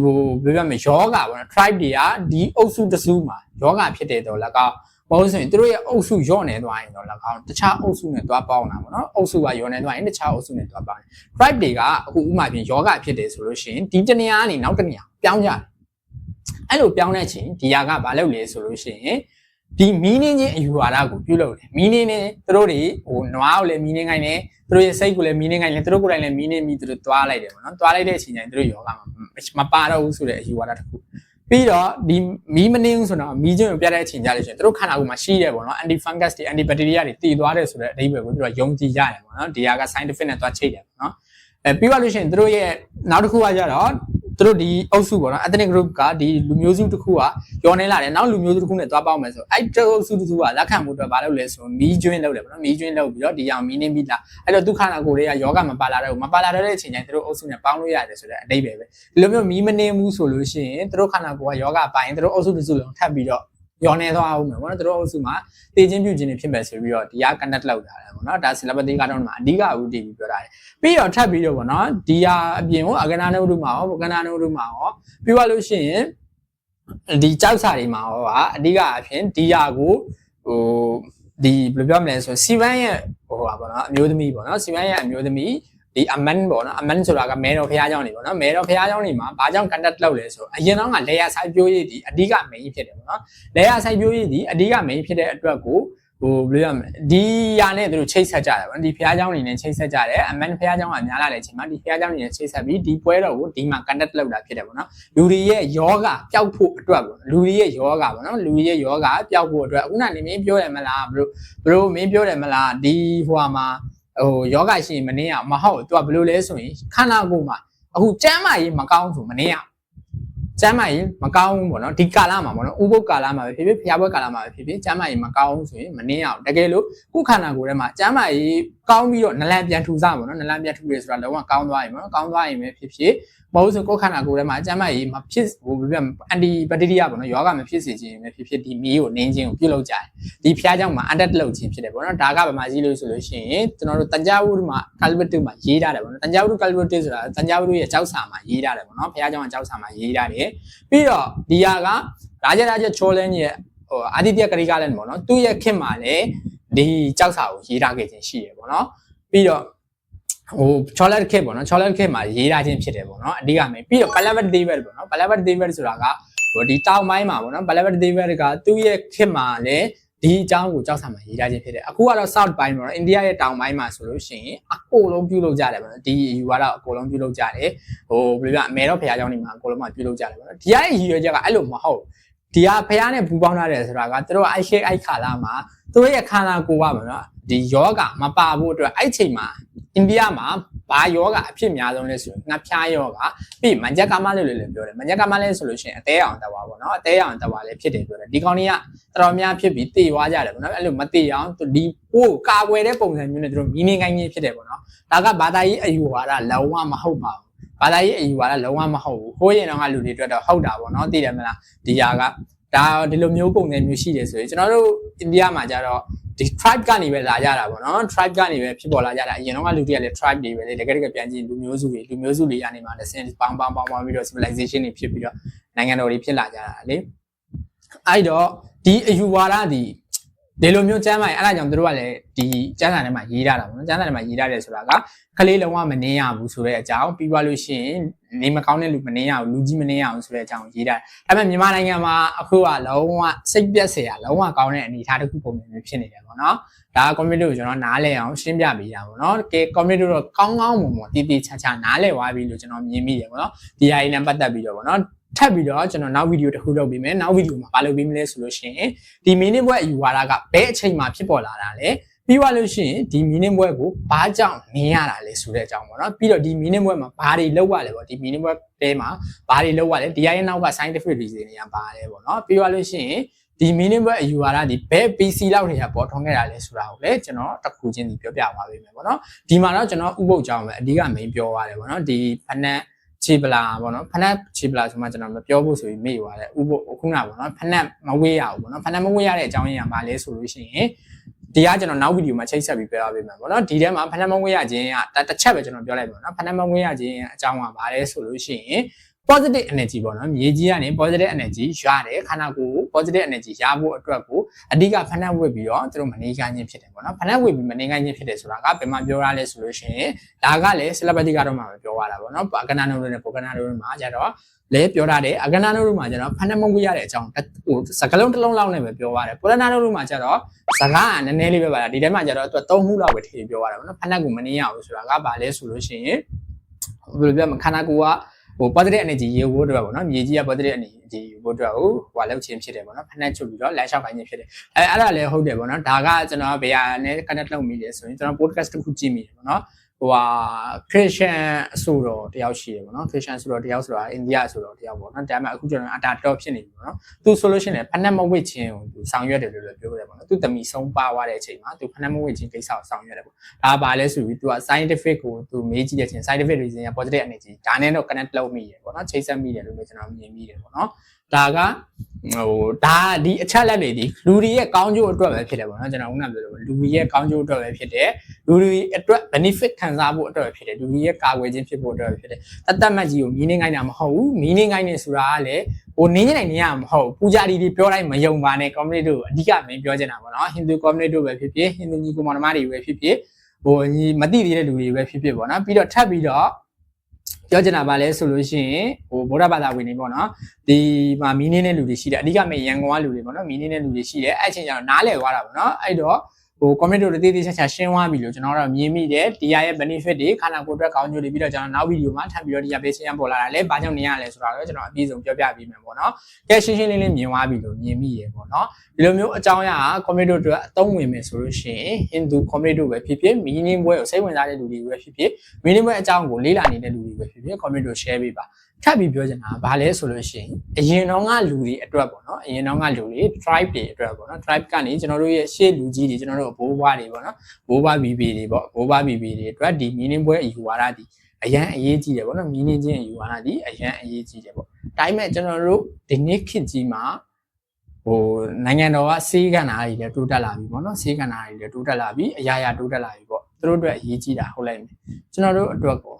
Speaker 1: ဟိုဘယ်ပြောမလဲယောဂပေါ့နော် tribe တွေကဒီအုပ်စုတစ်စုမှာယောဂဖြစ်တဲ့တော့၎င်းဘာလို့ဆိုရင်တို့ရဲ့အုပ်စုညော့နေသွားရင်တော့၎င်းတခြားအုပ်စုနဲ့သွားပေါင်းတာပေါ့နော်အုပ်စုကညော့နေသွားရင်တခြားအုပ်စုနဲ့သွားပေါင်းတယ် tribe တွေကအခုဥမာပြင်ယောဂဖြစ်တယ်ဆိုလို့ရှိရင်ဒီတနေရာကနေနောက်တနေရာပြောင်းကြတယ်အဲ့လိုပြောင်းတဲ့အချိန်ဒီဟာကဘာလုပ်လဲဆိုလို့ရှိရင် ဒီမီးနင်းချင်းအယူဝါဒကိုပြုလုပ်တယ်မီးနင်းနဲ့သူတို့တွေဟိုနွားကိုလည်းမီးနင်းခိုင်းတယ်သူတို့ရဲ့စိတ်ကိုလည်းမီးနင်းခိုင်းတယ်သူတို့ကိုယ်တိုင်လည်းမီးနင်းပြီးသူတို့သွားလိုက်တယ်ပေါ့နော်သွားလိုက်တဲ့အချိန်ကျရင်သူတို့ယောဂမှာမပါတော့ဘူးဆိုတဲ့အယူဝါဒတစ်ခုပြီးတော့ဒီမီးမနှင်းဆိုတော့မီးချင်းကိုပြတဲ့အချိန်ကြလို့ရှိရင်သူတို့ခန္ဓာကိုယ်မှာရှိတယ်ပေါ့နော် anti fungus တွေ anti bacteria တွေတည်သွားတယ်ဆိုတဲ့အဓိပ္ပာယ်ကိုသူတို့ယုံကြည်ကြတယ်ပေါ့နော်ဒီဟာက scientific နဲ့သွားချိတ်တယ်ပေါ့နော်အဲပြီးပါလို့ရှိရင်သူတို့ရဲ့နောက်တစ်ခုကကြတော့ သူတို့ဒီအုပ်စုပေါ့နော် ethnic group ကဒီလူမျိုးစုတစ်ခုကယောနေလာတယ်နောက်လူမျိုးစုတစ်ခုနဲ့သွားပေါက်မယ်ဆိုအဲ့တအုပ်စုတစ်ခုကလက်ခံမှုအတွက်ဘာလုပ်လဲဆိုမီးကျွင်းလုပ်တယ်ပေါ့နော်မီးကျွင်းလုပ်ပြီးတော့ဒီအောင်မီးနေပြီးလာအဲ့တော့ဒုက္ခနာကိုယ်တွေကယောဂမပါလာတော့မပါလာတဲ့အချိန်ကျရင်သူတို့အုပ်စုနဲ့ပေါင်းလို့ရတယ်ဆိုတဲ့အဓိပ္ပာယ်ပဲဒီလိုမျိုးမီးမနေဘူးဆိုလို့ရှိရင်သူတို့ခန္ဓာကိုယ်ကယောဂပိုင်သူတို့အုပ်စုတစ်စုလုံးထပ်ပြီးတော့ ယောနေသွားအောင်မယ်ပေါ့နော်သူတို့အုပ်စုမှာတေချင်းပြုခြင်းတွေဖြစ်မယ်ဆိုပြီးတော့ဒီက connect လောက်တာတယ်ပေါ့နော်ဒါ celebrity ကတော့မှာအဓိကဦးတည်ပြီးပြောတာတယ်ပြီးတော့ထပ်ပြီးတော့ပေါ့နော်ဒီဟာအပြင်ကိုအကနာနုဒုမှာရောကနာနုဒုမှာရောပြီးသွားလို့ရှိရင်ဒီကြောက်စာတွေမှာရောကအဓိကအဖြစ်ဒီဟာကိုဟိုဒီဘယ်လိုပြောမလဲဆိုစီဗန်ရဲ့ဟိုပါပေါ့နော်အမျိုးသမီးပေါ့နော်စီဗန်ရဲ့အမျိုးသမီး ဒီအမန်ပေါ့နော်အမန်ဆိုတာကမဲတော်ဖះเจ้าနေပေါ့နော်မဲတော်ဖះเจ้าနေမှာဘာကြောင့် contact လုပ်လဲဆိုအရင်တော့ကလေယာဆိုင်ပြိုးရည်ဒီအဓိက main ဖြစ်တယ်ပေါ့နော်လေယာဆိုင်ပြိုးရည်ဒီအဓိက main ဖြစ်တဲ့အတွက်ကို ဟိုဘယ်လိုရမလဲဒီယာနဲ့သူတို့ချိတ်ဆက်ကြတယ်ဗောနော်ဒီဖះเจ้าနေနဲ့ချိတ်ဆက်ကြတယ်အမှန်ဖះเจ้าကများလာတဲ့အချိန်မှာဒီဖះเจ้าနေနဲ့ချိတ်ဆက်ပြီးဒီပွဲတော်ကိုဒီမှာ contact လုပ်တာဖြစ်တယ်ဗောနော်လူတွေရဲ့ယောဂပျောက်ဖို့အတွက်ဗောနော်လူတွေရဲ့ယောဂဗောနော်လူတွေရဲ့ယောဂပျောက်ဖို့အတွက်ခုနနေမင်းပြောတယ်မလားဘယ်လိုဘယ်လိုမင်းပြောတယ်မလားဒီဟိုဟာမှာ ဟိုယောဂရှိရင်မနေရမဟုတ်သူကဘယ်လိုလဲဆိုရင်ခန္ဓာကိုယ်မှာအခုကျမ်းမာရေးမကောင်းဆိုမနေရကျမ်းမာရေးမကောင်းဘူးပေါ့နော်ဒီကာလမှာပေါ့နော်ဥပုပ်ကာလမှာပဲဖြစ်ဖြစ်ဖျားပွဲကာလမှာပဲဖြစ်ဖြစ်ကျမ်းမာရေးမကောင်းဘူးဆိုရင်မနှင်းရအောင်တကယ်လို့ခုခန္ဓာကိုယ်ထဲမှာကျမ်းမာရေးကောင်းပြီးတော့နလန်ပြန်ထူစားပေါ့နော်နလန်ပြန်ထူရဆိုတာလုံးဝကောင်းသွားရင်ပေါ့နော်ကောင်းသွားရင်ပဲဖြစ်ဖြစ် မဟုတ်ဆိုကိုယ်ခန္ဓာကိုယ်ထဲမှာကျမ်းမာရေးမဖြစ်ဟိုဘယ်ပြအန်တီဘက်တီးရီးယားပေါ့နော်ယောဂမဖြစ်စေခြင်းပဲဖြစ်ဖြစ်ဒီမီးကိုနင်းခြင်းကိုပြုတ်လုပ်ကြတယ်ဒီဖျားကြောင့်မှာအန်တက်လုပ်ခြင်းဖြစ်တယ်ပေါ့နော်ဒါကဗမာကြီးလို့ဆိုလို့ရှိရင်ကျွန်တော်တို့တန်ကြာဝုဒ်မှာကာလဘတ်တုမှာရေးထားတယ်ပေါ့နော်တန်ကြာဝုဒ်ကာလဘတ်တုဆိုတာတန်ကြာဝုဒ်ရဲ့ကြောက်စာမှာရေးထားတယ်ပေါ့နော်ဖျားကြောင့်ကြောက်စာမှာရေးထားတယ်ပြီးတော့ဒီဟာကရာဂျရာဂျချောလင်းရဲ့ဟိုအာတိတယကရိကလည်းပေါ့နော်သူ့ရဲ့ခင်မှာလည်းဒီကြောက်စာကိုရေးထားခဲ့ခြင်းရှိရပေါ့နော်ပြီးတော့ ဟိုချောလက်ခက်ပေါ့နော်ချောလက်ခက်မှာရေးထားခြင်းဖြစ်တယ်ပေါ့နော်အဓိကမယ်ပြီးတော့ပလဘတ်ဒေးဗတ်ပေါ့နော်ပလဘတ်ဒေးဗတ်ဆိုတာကဟိုဒီတောင်ပိုင်းမှာပေါ့နော်ပလဘတ်ဒေးဗတ်ကသူ့ရဲ့ခင်မှာလည်းဒီအကြောင်းကိုကြောက်စာမှာရေးထားခြင်းဖြစ်တယ်အခုကတော့ south ပိုင်းပေါ့နော်အိန္ဒိယရဲ့တောင်ပိုင်းမှာဆိုလို့ရှိရင်အကိုလုံးပြုလုပ်ကြတယ်ပေါ့နော်ဒီယူကတော့အကိုလုံးပြုလုပ်ကြတယ် ဟိုဘယ်လိုပြအမေတော့ဖះเจ้าနေမှာအကုန်လုံးမှပြုလုပ်ကြတယ်ပေါ့နော်ဒီရဲ့ရည်ရွယ်ချက်ကအဲ့လိုမဟုတ်ဒီကဖះနဲ့ပူပေါင်းထားတယ်ဆိုတာကသူတို့အိုက်ရှေအိုက်ခါလာမှာသူတို့ရဲ့ခန္ဓာကိုယ်ကပေါ့နော်ဒီယောဂမပါဖို့အတွက်အဲ့ချိန်မှာ အိန္ဒိယမှာဘာယောဂအဖြစ်များဆုံးလဲဆိုရင်ငှက်ဖျားယောဂပြီးမန်ဂျက်ကာမလို့လည်းပြောတယ်မန်ဂျက်ကာမလည်းဆိုလို့ရှိရင်အသေးအောင်တက်သွားပေါ့နော်အသေးအောင်တက်သွားလည်းဖြစ်တယ်ပြောတယ်ဒီကောင်တွေကတော်တော်များဖြစ်ပြီးတေသွားကြတယ်ပေါ့နော်အဲ့လိုမတေအောင်ဒီပို့ကာကွယ်တဲ့ပုံစံမျိုးနဲ့သူတို့မီနင်းကိုင်းကြီးဖြစ်တယ်ပေါ့နော်ဒါကဘာသာရေးအယူဝါဒလုံးဝမဟုတ်ပါဘူးဘာသာရေးအယူဝါဒလုံးဝမဟုတ်ဘူးဟိုးရင်တော့ကလူတွေအတွက်တော့ဟုတ်တာပေါ့နော်သိတယ်မလားဒီဟာကဒါဒီလိုမျိုးပုံစံမျိုးရှိတယ်ဆိုရင်ကျွန်တော်တို့အိန္ဒိယမှာကြတော့ ဒီ tribe ကနေပဲလာကြတာပေါ့နော် tribe ကနေပဲဖြစ်ပေါ်လာကြတာအရင်တော့ကလူတွေကလည်း tribe တွေပဲလေတကယ်တကယ်ပြန်ကြည့်လူမျိုးစုတွေလူမျိုးစုတွေကနေမှလည်းစင်ပေါင်းပေါင်းပေါင်းပေါင်းပြီးတော့ civilization တွေဖြစ်ပြီးတော့နိုင်ငံတော်တွေဖြစ်လာကြတာလေအဲ့တော့ဒီအယူဝါဒဒီ ဒီလိုမျိုးကျမ်းမာရင်အဲ့ဒါကြောင့်တို့ကလည်းဒီကျမ်းစာထဲမှာရေးရတာပေါ့နော်ကျမ်းစာထဲမှာရေးရတယ်ဆိုတာကကလေးလုံးဝမနေရဘူးဆိုတဲ့အကြောင်းပြီးသွားလို့ရှိရင်နေမကောင်းတဲ့လူမနေရဘူးလူကြီးမနေရဘူးဆိုတဲ့အကြောင်းရေးတာဒါပေမဲ့မြန်မာနိုင်ငံမှာအခုကလုံးဝစိတ်ပြက်စရာလုံးဝကောင်းတဲ့အနေအထားတစ်ခုပုံစံမျိုးဖြစ်နေတယ်ပေါ့နော်ဒါက community ကိုကျွန်တော်နားလည်အောင်ရှင်းပြပေးတာပေါ့နော်ကဲ community တော့ကောင်းကောင်းမွန်မွန်တည်တည်ချာချာနားလည်သွားပြီလို့ကျွန်တော်မြင်မိတယ်ပေါ့နော်ဒီအရင်နဲ့ပတ်သက်ပြီးတော့ပေါ့နော် ထပ်ပြီးတော့ကျွန်တော်နောက်ဗီဒီယိုတစ်ခုလုပ်ပေးမယ်နောက်ဗီဒီယိုမှာဘာလုပ်ပေးမလဲဆိုလို့ရှိရင်ဒီ mini ဘွဲအယူဝါဒကဘယ်အချိန်မှာဖြစ်ပေါ်လာတာလဲပြီးသွားလို့ရှိရင်ဒီ meaning ဘွဲကိုဘာကြောင့်နင်းရတာလဲဆိုတဲ့အကြောင်းပေါ့နော်ပြီးတော့ဒီ meaning ဘွဲမှာဘာတွေလောက်ရလဲပေါ့ဒီ meaning ဘွဲတဲမှာဘာတွေလောက်ရလဲဒီအရင်နောက်က scientific reason တွေကပါတယ်ပေါ့နော်ပြီးသွားလို့ရှိရင်ဒီ meaning ဘွဲအယူဝါဒဒီဘယ် PC လောက်တွေကပေါ်ထွန်းခဲ့တာလဲဆိုတာကိုလည်းကျွန်တော်တစ်ခုချင်းဒီပြောပြသွားပေးမယ်ပေါ့နော်ဒီမှာတော့ကျွန်တော်ဥပုပ်ကြောင်းပဲအဓိက main ပြောရတယ်ပေါ့နော်ဒီဖနက် ချီပလာပေါ့နော်ဖနက်ချီပလာဆိုမှကျွန်တော်မပြောဖို့ဆိုပြီးမေ့သွားတယ်ဥပုပ်ခုနကပေါ့နော်ဖနက်မဝေးရဘူးပေါ့နော်ဖနက်မဝေးရတဲ့အကြောင်းရင်းကဘာလဲဆိုလို့ရှိရင်ဒီကကျွန်တော်နောက်ဗီဒီယိုမှာချိတ်ဆက်ပြီးပြောပြပေးမယ်ပေါ့နော်ဒီထဲမှာဖဏမငွေရခြင်းကတစ်ချက်ပဲကျွန်တော်ပြောလိုက်ပါတော့ဖဏမငွေရခြင်းအကြောင်းကဘာလဲဆိုလို့ရှိရင် positive energy ပေါ့နော်မြေကြီးကနေ positive energy ရတယ်ခန္ဓာကိုယ်ကို positive energy ရဖို့အတွက်ကိုအဓိကဖဏဝစ်ပြီးတော့သူတို့မနေခိုင်းခြင်းဖြစ်တယ်ပေါ့နော်ဖဏဝစ်ပြီးမနေခိုင်းခြင်းဖြစ်တယ်ဆိုတာကဘယ်မှာပြောရလဲဆိုလို့ရှိရင်ဒါကလည်း celebrity ကတော့မှပဲပြောရတာပေါ့နော်ကဏ္ဍနိုးနဲ့ပုံကဏ္ဍနိုးမှာကြတော့လဲပြောထားတယ်အကဏ္ဍနိုးမှာကျတော့ဖဏမငွေရတဲ့အကြောင်းဟိုစကလုံးတစ်လုံးလောက်နဲ့ပဲပြောရတယ်ပုရဏနိုးမှာကျတော့စကားကနည်းနည်းလေးပဲပါလားဒီထဲမှာကျတော့သူက၃မှုလောက်ပဲထည့်ပြောရတာပေါ့နော်ဖက်နှက်ကိုမနှင်းရဘူးဆိုတာကဘာလဲဆိုလို့ရှိရင်ဘယ်လိုပြောမလဲခန္ဓာကိုယ်က ဟို positive energy ရေဖို့အတွက်ပေါ့နော်မြေကြီးက positive energy ရေဖို့အတွက်ကိုဟိုလောက်ချင်းဖြစ်တယ်ပေါ့နော်ဖက်နှက်ချုပ်ပြီးတော့လမ်းလျှောက်ခိုင်းခြင်းဖြစ်တယ်အဲအဲ့ဒါလည်းဟုတ်တယ်ပေါ့နော်ဒါကကျွန်တော်ဘယ်ဟာနဲ့ connect လုပ်မိလဲဆိုရင်ကျွန်တော် podcast တစ်ခုကြည့်မိတယ်ပေါ့နော် ဟိုဟာ Christian အဆိုတော်တယောက်ရှိတယ်ပေါ့နော် Christian ဆိုတော်တယောက်ဆိုတာအိန္ဒိယဆိုတော်တယောက်ပေါ့နော်ဒါပေမဲ့အခုကျွန်တော်အတာတော့ဖြစ်နေပြီပေါ့နော်သူဆိုလို့ရှိရင်ဖက်နှက်မဝစ်ခြင်းကိုသူဆောင်ရွက်တယ်လို့လည်းပြောရတယ်ပေါ့နော်သူတမီဆုံးပါသွားတဲ့အချိန်မှာသူဖက်နှက်မဝစ်ခြင်းကိစ္စကိုဆောင်ရွက်တယ်ပေါ့ဒါဘာလဲဆိုပြီးသူက scientific ကိုသူမေးကြည့်တဲ့အချိန် scientific reason က positive energy ဒါနဲ့တော့ connect လုပ်မိတယ်ပေါ့နော်ချိတ်ဆက်မိတယ်လို့လည်းကျွန်တော်မြင်မိတယ်ပေါ့နော်ဒါကဟိုဒါဒီအချက်လက်တွေဒီလူတွေရဲ့ကောင်းကျိုးအတွက်ပဲဖြစ်တယ်ပေါ့နော်ကျွန်တော်ခုနပြောလို့လူတွေရဲ့ကောင်းကျိုးအတွက်ပဲဖြစ်တယ်လူတွေအတွက် benefit ခံစားဖို့အတွက်ပဲဖြစ်တယ်လူတွေရဲ့ကာကွယ်ခြင်းဖြစ်ဖို့အတွက်ပဲဖြစ်တယ်တတ်တတ်မှတ်ကြီးကိုမီးနေငိုင်းတာမဟုတ်ဘူးမီးနေငိုင်းနေဆိုတာကလည်းဟိုနင်းနေနိုင်နေရမှာမဟုတ်ဘူးပူဇာတီတွေပြောလိုက်မယုံပါနဲ့ community တို့အဓိကမင်းပြောချင်တာပေါ့နော်ဟိန္ဒူ community တို့ပဲဖြစ်ဖြစ်ဟိန္ဒူညီကိုမောင်နှမတွေပဲဖြစ်ဖြစ်ဟိုညီမသိသေးတဲ့လူတွေပဲဖြစ်ဖြစ်ပေါ့နော်ပြီးတော့ထပ်ပြီးတော့ ပြောချင်တာပါလဲဆိုလို့ရှိရင်ဟိုဗုဒ္ဓဘာသာဝင်တွေပေါ့နော်ဒီမှာမီးနေတဲ့လူတွေရှိတယ်အဓိကမဲ့ရန်ကုန်ကလူတွေပေါ့နော်မီးနေတဲ့လူတွေရှိတယ်အဲ့အချိန်ကျတော့နားလည်သွားတာပေါ့နော်အဲ့တော့ ဟို comment တို့တေးသေးချာချာရှင်းသွားပြီလို့ကျွန်တော်တို့မြင်မိတယ်တရားရဲ့ benefit တွေခန္ဓာကိုယ်အတွက်ကောင်းကျိုးတွေပြီးတော့ကျွန်တော်နောက်ဗီဒီယိုမှာထပ်ပြီးတော့ဒီရပေးရှင်းပေါ်လာတာလဲဘာကြောင့်နေရလဲဆိုတာတော့ကျွန်တော်အပြည့်စုံပြောပြပေးမယ်ပေါ့နော်ကဲရှင်းရှင်းလင်းလင်းမြင်သွားပြီလို့မြင်မိရပေါ့နော်ဒီလိုမျိုးအကြောင်းအရာက comment တို့အတွက်အသုံးဝင်မယ်ဆိုလို့ရှိရင် Hindu comment တို့ပဲဖြစ်ဖြစ် meaning ဘွဲကိုစိတ်ဝင်စားတဲ့လူတွေပဲဖြစ်ဖြစ် meaning ဘွဲအကြောင်းကိုလေ့လာနေတဲ့လူတွေပဲဖြစ်ဖြစ် comment တို့ share ပေးပါ ထပ်ပြီးပြောချင်တာကဘာလဲဆိုလို့ရှိရင်အရင်တော့ကလူတွေအတွက်ပေါ့နော်အရင်တော့ကလူတွေ tribe တွေအတွက်ပေါ့နော် tribe ကနေကျွန်တော်တို့ရဲ့ရှေ့လူကြီးတွေကျွန်တော်တို့ဘိုးဘွားတွေပေါ့နော်ဘိုးဘွားဘီဘီတွေပေါ့ဘိုးဘွားဘီဘီတွေအတွက်ဒီ meaning ဘွဲအယူဝါဒဒီအရန်အရေးကြီးတယ်ပေါ့နော် meaning ချင်းအယူဝါဒဒီအရန်အရေးကြီးတယ်ပေါ့ဒါပေမဲ့ကျွန်တော်တို့ဒီနေ့ခေတ်ကြီးမှာဟိုနိုင်ငံတော်ကစေးကဏ္ဍတွေလည်းတိုးတက်လာပြီပေါ့နော်စေးကဏ္ဍတွေလည်းတိုးတက်လာပြီအရာရာတိုးတက်လာပြီပေါ့သူတို့အတွက်အရေးကြီးတာဟုတ်လိုက်မယ်ကျွန်တော်တို့အတွက်ကို